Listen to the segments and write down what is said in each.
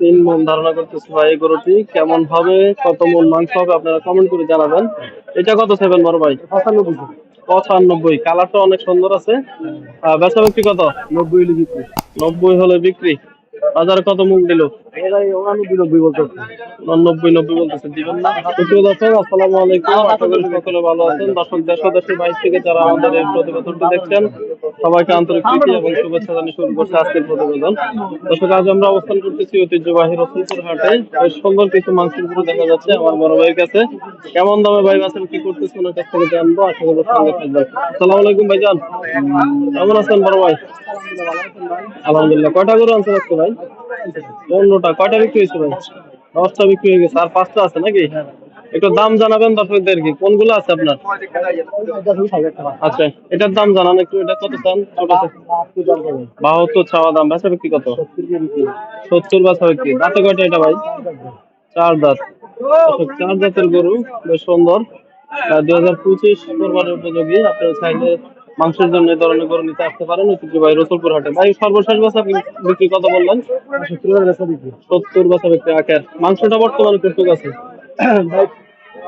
তিন মন ধারণা করতেছি ভাই এই গরুটি কেমন হবে কত মন মাংস হবে আপনারা কমেন্ট করে জানাবেন। এটা কত সেভেন বড় ভাই? পঁচানব্বই। কালারটা অনেক সুন্দর আছে। বেচা বিক্রি কত? নব্বই হলে বিক্রি। নব্বই হলে বিক্রি। বাজারে কত মুখ দিল? নব্বই বলতেছে। নব্বই নব্বই বলতেছে দিবেন না। সুপ্রিয় দর্শক আসসালামু আলাইকুম। আশা করি সকলে ভালো আছেন। দর্শক দেশ দেশের বাইরে থেকে যারা আমাদের এই প্রতিবেদনটি দেখছেন সবাইকে আন্তরিক প্রীতি এবং শুভেচ্ছা জানিয়ে শুরু করছে আজকের প্রতিবেদন। দর্শক, আজ আমরা অবস্থান করতেছি ঐতিহ্যবাহী রসুলপুর হাটে। বেশ সুন্দর কিছু মাংসের উপরে দেখা যাচ্ছে আমার বড় ভাইয়ের কাছে। কেমন দামে ভাই আছেন, কি করতেছে ওনার কাছ থেকে জানব। আশা করি সঙ্গে থাকবেন। আসসালামু আলাইকুম ভাইজান। কেমন আছেন বড় ভাই? আলহামদুলিল্লাহ। কয়টা গরু আনছেন আজকে ভাই? পনেরোটা। কয়টা বিক্রি হয়েছে ভাই? দশটা বিক্রি হয়ে গেছে। আর পাঁচটা আছে নাকি? একটু দাম জানাবেন দর্শকদের কি? কোনগুলো আছে আপনার? আচ্ছা এটার দাম জানান একটু এটা কত ছোট বাহাত্তর ছাওয়া দাম বেচা বিক্রি কত? সত্তর বেচা বিক্রি দাঁতে কয়টা এটা ভাই? চার দাঁত। চার দাঁতের গরু বেশ সুন্দর। দুই হাজার পঁচিশ কোরবানির উপযোগী। আপনারা চাইলে মাংসের জন্য ধরনের গরু নিতে আসতে পারেন। ঐতিহ্যবাহী রসুলপুর হাটে। ভাই সর্বশেষ বেচা বিক্রি কত বললেন? সত্তর বেচা বিক্রি আখের। মাংসটা বর্তমানে কত আছে?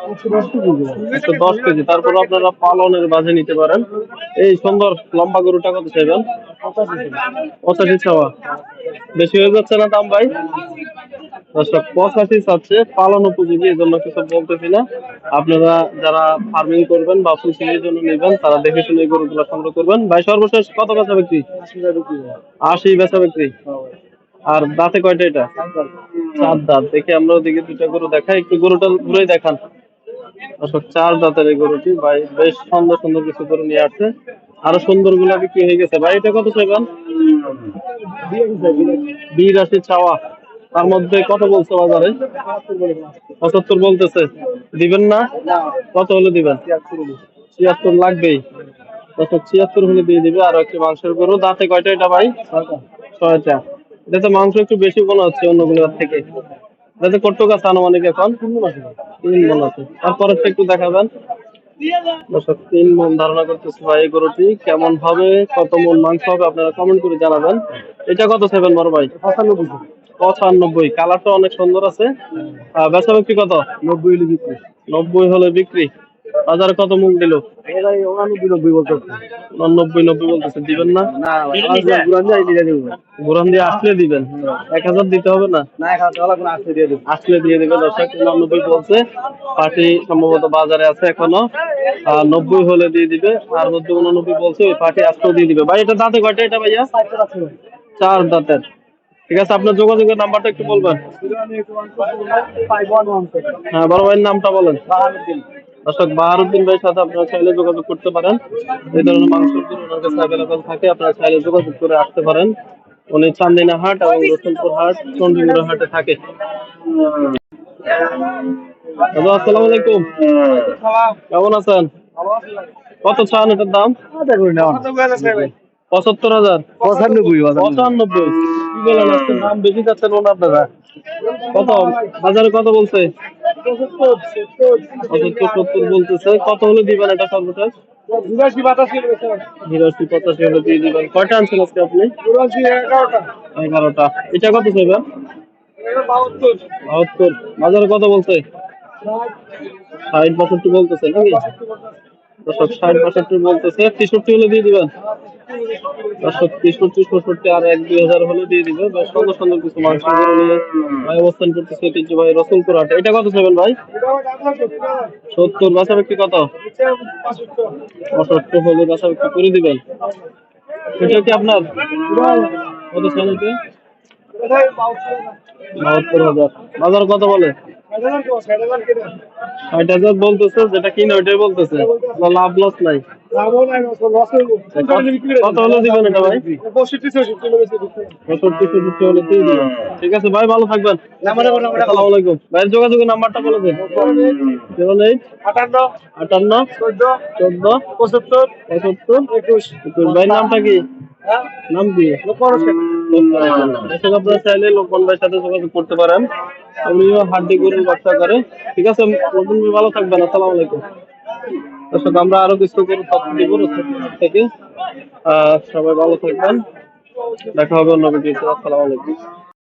একশো দশ কেজি তারপর আপনারা পালনের বাজে নিতে পারেন। এই সুন্দর লম্বা গরুটা কত চাইবেন? পঁচাশি চাওয়া। বেশি হয়ে যাচ্ছে না দাম, ভাই? পঁচাশি চাচ্ছে পালন উপযোগী, এই জন্য কিছু বলতেছি না। আপনারা যারা ফার্মিং করবেন বা ফুসিলের জন্য নেবেন, তারা দেখে শুনে গরুগুলো সংগ্রহ করবেন। ভাই, সর্বশেষ কত বেচা বিক্রি? আশি বেচা বিক্রি। আর দাঁতে কয়টা এটা? চার দাঁত। দেখে আমরা ওদিকে দুটা গরু দেখাই। একটু গরুটা ঘুরে দেখান। দর্শক, চার দাঁতের এই গরুটি। ভাই, বেশ সুন্দর সুন্দর কিছু গরু নিয়ে আসছে। আরও সুন্দরগুলা বিক্রি হয়ে গেছে। ভাই, এটা কত চাইবেন? বিরাশি চাওয়া। তার মধ্যে কত বলছে বাজারে? পঁচাত্তর বলতেছে। দিবেন না? কত হলে দিবেন? ছিয়াত্তর লাগবেই। দর্শক, ছিয়াত্তর হলে দিয়ে দিবে। আর একটি মাংসের গরু। দাঁতে কয়টা এটা ভাই? ছয়টা। এটাতে মাংস একটু বেশি মনে হচ্ছে অন্যগুলোর থেকে। এটাতে কটুক আছে আনুমানিক এখন। তিন মন আছে। তারপরেরটা একটু দেখাবেন। তিন মন ধারণা করতেছি ভাই গরুটি কেমন হবে, কত মন মাংস হবে আপনারা কমেন্ট করে জানাবেন। এটা কত সেভেন বড় ভাই? পঁচানব্বই। কালারটা অনেক সুন্দর আছে। বেচা বিক্রি কত? নব্বই হলে বিক্রি। নব্বই হলে বিক্রি। বাজারে কত মুখ দিল? নব্বই নব্বই নব্বই বলতেছে দিবেন না? না দিয়ে দেবো। গোরান দিয়ে আসলে দিবেন? এক হাজার দিতে হবে না? না এক হাজার টাকা করে আসতে দিয়ে দেবো। আসলে দিয়ে দেবে দর্শক নব্বই বলছে পার্টি সম্ভবত বাজারে আছে এখনও। আর নব্বই হলে দিয়ে দিবে আর মধ্যে উননব্বই বলছে ওই পার্টি আসলেও দিয়ে দিবে। ভাই এটা দাঁতে কয়টা এটা ভাইয়া? চার দাঁতের। ঠিক আছে আপনার যোগাযোগের নাম্বারটা একটু বলবেন। হ্যাঁ বড় ভাইয়ের নামটা বলেন। দর্শক বাহারুদ্দিন ভাইয়ের সাথে আপনারা চাইলে যোগাযোগ করতে পারেন। এই ধরনের ওনার কাছে অ্যাভেলেবেল থাকে আপনারা চাইলে যোগাযোগ করে আসতে পারেন। উনি চান্দিনা হাট এবং রসুলপুর হাট চন্ডীমুড়া হাটে থাকে। দাদা আসসালামু আলাইকুম। কেমন আছেন? কত চান এটার দাম? পঁচাত্তর হাজার। পঁচানব্বই পঁচানব্বই। কি বলেন আজকে দাম বেশি যাচ্ছেন ওনার দাদা কত? বাজারে কত বলছে? দিবেন আপনি? এগারোটা। এটা কত বাজারে কত বলছে? ষাট পঁয়ষট্টি বলতেছে নাকি? ষাট পঁয়ষট্টি বলতেছে। তেষট্টি হলে দিয়ে দিবেন। এটা কি আপনার? বাজার কত বলে? ষাট হাজার বলতেছে, যেটা কিনে ওইটাই বলতেছে। লাভ লস নাই। কত হলে দিবেন এটা ভাই? পঁয়ষট্টি ছেষট্টি হলে ঠিক আছে ভাই ভালো থাকবেন। আসসালামু আলাইকুম। ভাইয়ের যোগাযোগের নাম্বারটা বলে দিন। জিরো এইট আটান্ন আটান্ন চোদ্দ চোদ্দ পঁচাত্তর পঁচাত্তর একুশ। একুশ। ভাইয়ের নামটা কি? নাম কি? আপনারা চাইলে লোকমান ভাইয়ের সাথে যোগাযোগ করতে পারেন। উনিও হাড্ডি গরুর ব্যবসা করে। ঠিক আছে লোকমান ভাই ভালো থাকবেন। আসসালামু আলাইকুম। দর্শক আমরা আরও কিছু করে তথ্য দিব থেকে। সবাই ভালো থাকবেন। দেখা হবে অন্য ভিডিওতে আসসালামু আলাইকুম।